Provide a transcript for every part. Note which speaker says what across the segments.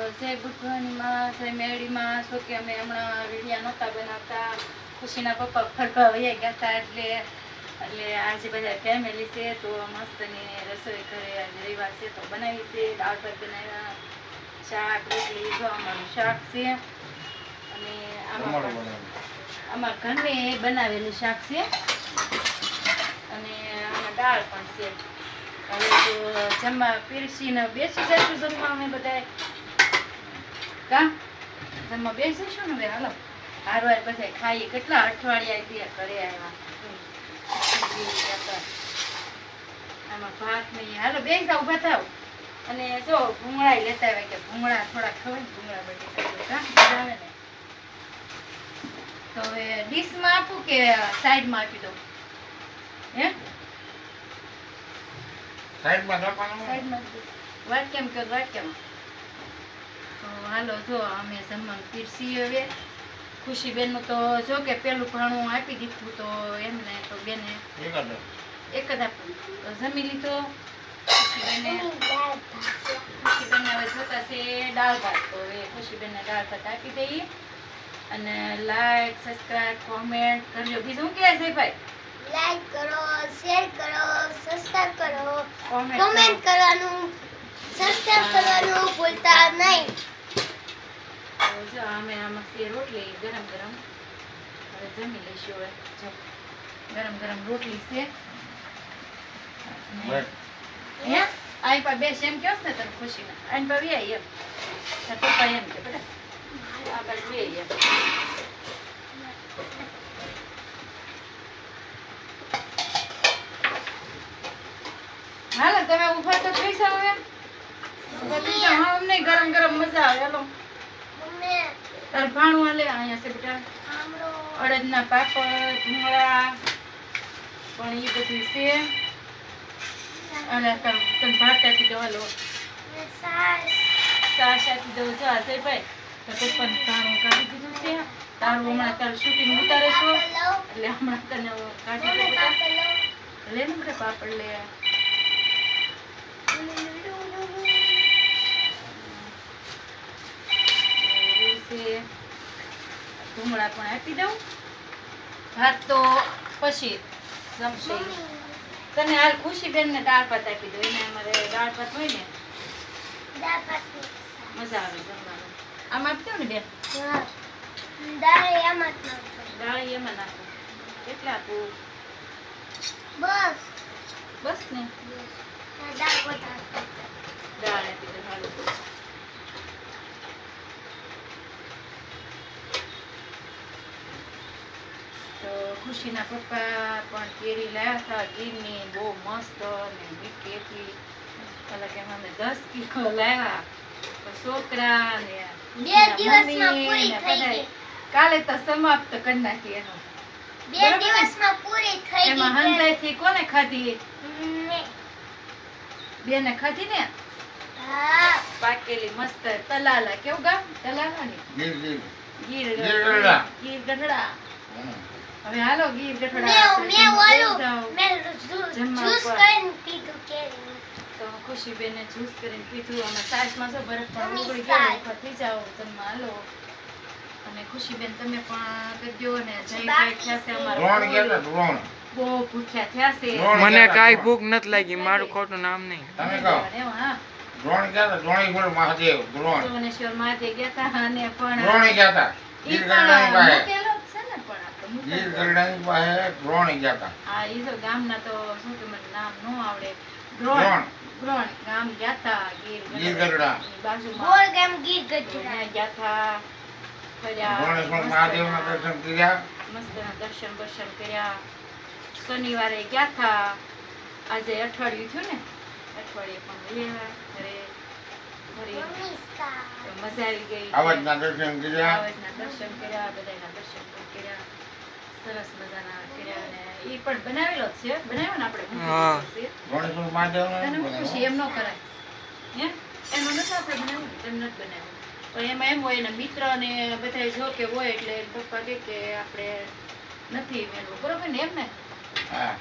Speaker 1: જય બુદ્ધવાનીમાં જય મેળીમાં. શું કે અમે હમણાં વિડીયા નહોતા બનાવતા. ખુશીના પપ્પા ફરવા વયા ગયા હતા એટલે એટલે આજે બધા ફેમિલી છે તો મસ્તની રસોઈ ઘરે આજે રવિવાર છે તો બનાવી છે. દાળ ભાત બનાવ્યા શાક રોટલી જો અમારું શાક છે. અને આમાં આમાં ઘરને બનાવેલું શાક છે. અને આમાં દાળ પણ છે. હવે તો જમવા પીરસીને બેસી જશું જમવા અમે બધાય કા? જમવા બેસીશું ને બે હાલો. હારવાર બધા ખાઈએ. કેટલા અઠવાડિયા ત્યાં ઘરે આવ્યા. આમાં ભાત નહીં હાલો બેસી ઊભા થાવ અને જો ભૂંગળા લેતા આવે કે ભૂંગળા થોડા ખવાય ને ભૂંગળા બટેકા આવે ને. તો હવે ડીશમાં આપું કે સાઈડમાં આપી દઉં? હે?
Speaker 2: સાઈડમાં
Speaker 1: સાઈડમાં આપી. કેમ વાટકેમ કે વાટકેમ તો હાલો જો અમે જમવાનું પીરસી હવે. ખુશીબેનનું તો જો કે પેલું ભાણું આપી દીધું તો એમને તો બેને
Speaker 2: એક જ
Speaker 1: તો જમી લીધો. ખુશીબેને ખુશીબેનને હવે જોતા છે દાળ ભાત. તો હવે ખુશીબેનને દાળ ભાત આપી દઈએ. અને લાઈક સબસ્ક્રાઇબ કોમેન્ટ કરજો. બીજું શું કહે છે ભાઈ?
Speaker 3: લાઈક કરો શેર કરો સબસ્ક્રાઇબ કરો.
Speaker 1: કોમેન્ટ
Speaker 3: કરવાનું સબસ્ક્રાઇબ કરવાનું ભૂલતા નહીં.
Speaker 1: તો જો અમે આમાં છે રોટલી ગરમ ગરમ. હવે જમી લઈશું હવે. જો ગરમ ગરમ રોટલી છે. હે? આઈ પા બે સેમ કયો ને તને ખુશી? આઈ પા બે એમ. તાર પપ્પા એમ કે બેટા. આ બે એમ. હાલો તમે ઊભા તો થઈ જાવ અમને ગરમ ગરમ મજા આવે હાલો. તાર ભાણું હાલે અહીંયા છે બેટા. અડદના પાપડ મૂળા પણ એ બધું છે. અને તમે ભાત આપી દો હાલો.
Speaker 3: સાસ.
Speaker 1: આપી દઉં જો ભાઈ. તો પપ્પાને ભાણું કાઢી દીધું છે. તારું હમણાં તારું શૂટિંગ ઉતારે છો. એટલે હમણાં તને કાઢી દઉં લે ને પાપડ લે એવું છે ભૂંગળા પણ આપી દઉં. ભાત તો પછી જમશે. તને હાલ ખુશીબેન ને દાળ ભાત આપી દો એને અમારે દાળ ભાત હોય ને મજા આવે જમવાનું. આમ આપી દો ને બેન.
Speaker 3: દાળ એમાં નાખો.
Speaker 1: દાળ એમાં નાખો. કેટલા આપું?
Speaker 3: બસ.
Speaker 1: બસ ને?
Speaker 3: દાળ
Speaker 1: આપી દો હાલો તો ખુશીના પપ્પા પણ કેરી લાવ્યા હતા. ગીરની બહુ મસ્ત ને મીઠી એટલી એટલે કે અમે દસ કિલો લાવ્યા તો છોકરા ને મમ્મી ને કાલે તો સમાપ્ત કરી નાખી એનું.
Speaker 3: બે દિવસમાં પૂરી થઈ
Speaker 1: એમાં
Speaker 3: ગઈ
Speaker 1: હંધાઈથી કોને ખાધી?
Speaker 3: બે
Speaker 1: બેને ખાધી ને?
Speaker 3: હા.
Speaker 1: પાકેલી મસ્ત તલાલા. કેવું ગામ? તલાલા ને
Speaker 2: ગીર ગીર
Speaker 1: ગીર
Speaker 2: ગીર ગઢડા.
Speaker 1: ગઢડા. હવે હાલો ગીર ગઢડા
Speaker 3: મે ઓલું. મેં જ્યુસ. કરીને પીધું કેરીનું.
Speaker 1: તો ખુશીબેને જ્યુસ કરીને પીધું અને સાસમાં જો બરફ પણ
Speaker 3: મમ્મી
Speaker 1: ગયો થઈ જાઓ જમવા હાલો અને ખુશીબેન તમે પણ કરજો ને જય
Speaker 3: બાકી
Speaker 1: ભાઈ થયા છે
Speaker 3: છે.
Speaker 1: અમારા બહુ ભૂખ્યા થયા છે
Speaker 4: મને કાંઈ. ભૂખ નથી લાગી મારું ખોટું નામ નહીં
Speaker 2: તમે કહો
Speaker 1: હા
Speaker 2: દ્રોણ ગયા તા, દ્રોણેશ્વર મહાદેવ દ્રોણ
Speaker 1: ભુવનેશ્વર મહાદેવ ગયા હતા અને પણ
Speaker 2: દ્રોણે ગયા હતા
Speaker 1: ઈ
Speaker 2: ગીર
Speaker 1: પણ
Speaker 2: ગઢડાની પાસે
Speaker 1: મૂકેલો જ છે ને પણ આપણે
Speaker 2: ગીર
Speaker 1: મૂકેલો.
Speaker 2: ગઢડાની પાસે દ્રોણે ગયા તા.
Speaker 1: હા ઈ તો ગામના તો શું કે મને નામ ન આવડે.
Speaker 2: દ્રોણ.
Speaker 1: દ્રોણ. દ્રોણ ગામ ગયા તા ગીર
Speaker 2: ગીર
Speaker 1: બાજુમાં
Speaker 3: ગામ ગીર
Speaker 1: તો ગયા તા ફર્યા
Speaker 2: મહાદેવના દર્શન કર્યા.
Speaker 1: મસ્તના દર્શન બર્શન કર્યા. શનિવારે ગયા હતા આજે અઠવાડિયું થયું ને અઠવાડિયે પણ ગયા ઘરે મજા આવી ગઈ.
Speaker 2: આવજના દર્શન કર્યા.
Speaker 1: આવજના દર્શન કર્યા બધાયના દર્શન પણ કર્યા. સરસ મજાના કર્યા અને ઈ પણ બનાવેલો છે. બનાવ્યો ને આપણે?
Speaker 4: હા.
Speaker 1: મૂકેલો છે. તને ખુશી એમ ન કરાય. હે? એનો નથી આપણે બનાવ્યું? તેમ નથી બનાવ્યું. પણ એમાં એમ હોય ને મિત્ર ને બધા જો કે હોય એટલે પપ્પા કે આપણે નથી મેળવું. બરોબર ને એમ ને?
Speaker 2: હા.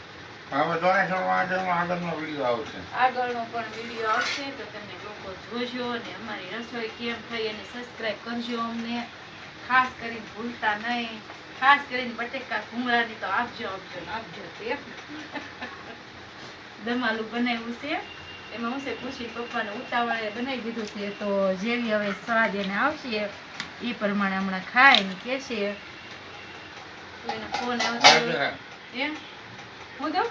Speaker 2: હવે ડોનેશન માટેનો આગળનો વીડિયો આવશે.
Speaker 1: આગળનો પણ વીડિયો આવશે તો તમે લોકો જોજો અને અમારી રસોઈ કેમ થઈ અને સબસ્ક્રાઈબ કરજો અમને. ખાસ કરીને ભૂલતા નહીં. ખાસ કરીને બટેકા ભૂંગળાની તો આપજો આપજો આપજો તે દમાલું બનાવ્યું છે. એમાં હું છે ખુશી પપ્પાને ઉતાવળે બનાવી દીધું છે. તો જેવી હવે સ્વાદ એને આવશે એ પ્રમાણે હમણાં ખાય ને કે છે. ફોન આવશે. એમ? હું દઉં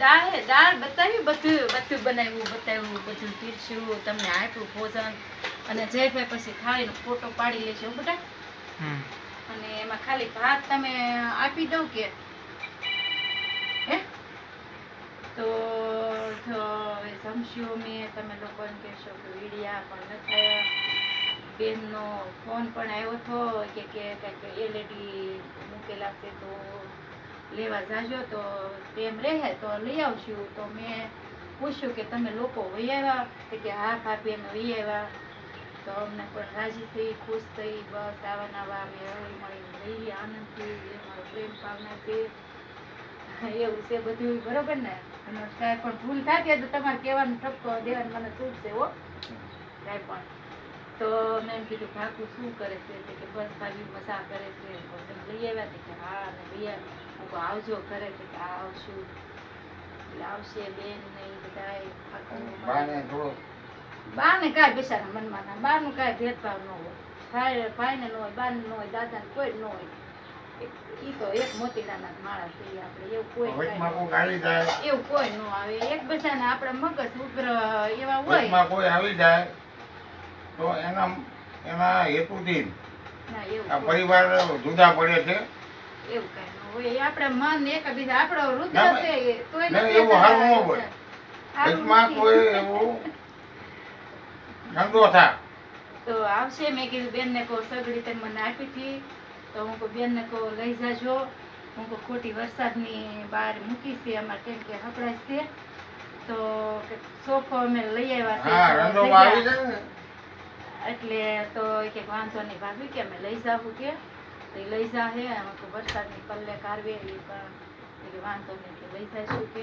Speaker 1: દાળ હે દાળ બતાવી બધું બધું બનાવ્યું બતાવ્યું બધું પીરસ્યું તમને આપ્યું ભોજન. અને જયભાઈ પછી થાળીનો ફોટો પાડી લેજો
Speaker 4: બધા
Speaker 1: અને એમાં ખાલી ભાત તમે આપી દો કે? હે? તો જો હવે જમશું મેં તમે લોકો એમ કહેશો કે વીડિયા પણ નથી બેનનો ફોન પણ આવ્યો હતો કે કે કંઈક એલઈડી મૂકેલા છે તો લેવા જાજો તો તેમ રહે, તો લઈ આવશું તો મેં પૂછ્યું કે તમે લોકો વહી આવ્યા? કે હા, ભાભી, અમે વહી આવ્યા. તો અમને પણ રાજી થઈ, ખુશ થઈ, બસ આવા નવા અમે મળીને રહીએ આનંદથી એ મારો પ્રેમ ભાવના છે. એવું છે બધું, બરોબર ને? અને કાંઈ પણ ભૂલ થતી તો તમારે કહેવાનું ઠપકો દેવાનું મને છૂટશે હો? કાંઈ પણ. તો મેં એમ કીધું કાકુ શું કરે છે? કે, બસ ભાભી મજા કરે છે. તમે લઈ આવ્યા કે, હા લઈ આવ્યા. આવજો ઘરે કે આવશું. આવશે બેન ને ઈ બધાય
Speaker 2: બાને થોડો
Speaker 1: બાને કાંઈ મનમાં ના બાનું કાંઈ ભેદભાવ ન હોય. ભાઈ ભાઈને ન હોય બાને ન હોય દાદાને કોઈ ન હોય. ઈ તો એક મોતીડાના માણસ છીએ આપણે એવું કોઈ એવું કોઈ ન આવે. એક બધાને આપણે મગજ ઉગ્ર એવા હોય.
Speaker 2: કોઈ આવી જાય તો એના એના હેતુથી
Speaker 1: ના એવું
Speaker 2: આ પરિવાર જુદા પડે છે.
Speaker 1: એવું કાંઈ આપણે મન એકબીજા આપણો રુદ્ર છે તોય
Speaker 2: એવું હારું હોય.
Speaker 1: હારું
Speaker 2: કોઈ એવું ધંધો થાય
Speaker 1: તો આવશે મેં કીધું બેનને કહો સગડી તમે મને આપી હતી. તો હું કહું બેનને કહો લઈ જાજો. હું કહું ખોટી વરસાદની બહાર મૂકી છે અમારે કેમ કે હપડાય છે. તો સોફો અમે લઈ આવ્યા છે એટલે તો કે વાંધો નહીં ભાભી કે અમે લઈ જાવું કે? તો ઈ લઈ જાહે અમે કહું વરસાદની પલ્લે કારવે એ પણ વાંધો નહીં કે લઈ જઈશું કે.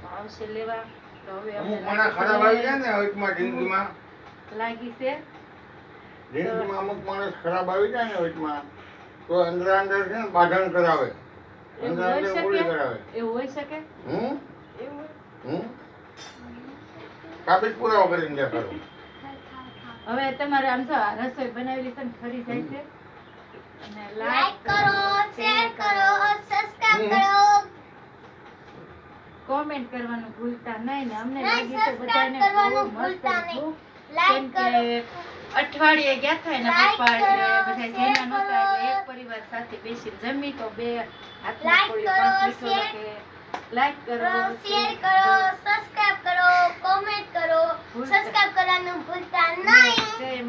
Speaker 1: તો આવશે લેવા તો હવે
Speaker 2: જિંદગીમાં.
Speaker 1: લાગી છે.
Speaker 2: જિંદગીમાં અમુક માણસ ખરાબ આવી જાય ને વચમાં તો અંદર અંદર છે ને બાંધણ કરાવે. અંદર અંદર પૂરી કરાવે.
Speaker 1: એવું શકે? હોય?
Speaker 2: પુરાવો કરીને દેખાડો
Speaker 1: હવે તમારે આમ જો રસોઈ બનાવેલી છે ને ફરી જાય છે? અને
Speaker 3: લાઈક કરો શેર કરો સબસ્ક્રાઇબ કરો.
Speaker 1: કોમેન્ટ કરવાનું ભૂલતા નહીં ને અમને લાગી તો બધાને બહુ મસ્ત
Speaker 3: લાઈક કરો.
Speaker 1: અઠવાડિયે ગયા થાય
Speaker 3: ને
Speaker 1: પપ્પા એટલે બધા જમ્યા નહોતા એટલે એક પરિવાર સાથે બેસી જમી તો બે હાથમાં
Speaker 3: લાઈક
Speaker 1: પાંચ વીસ લાઈક કરો
Speaker 3: શેર કરો. સબસ્ક્રાઇબ કરો કોમેન્ટ કરો. સબસ્ક્રાઇબ કરવાનું ભૂલતા નહીં.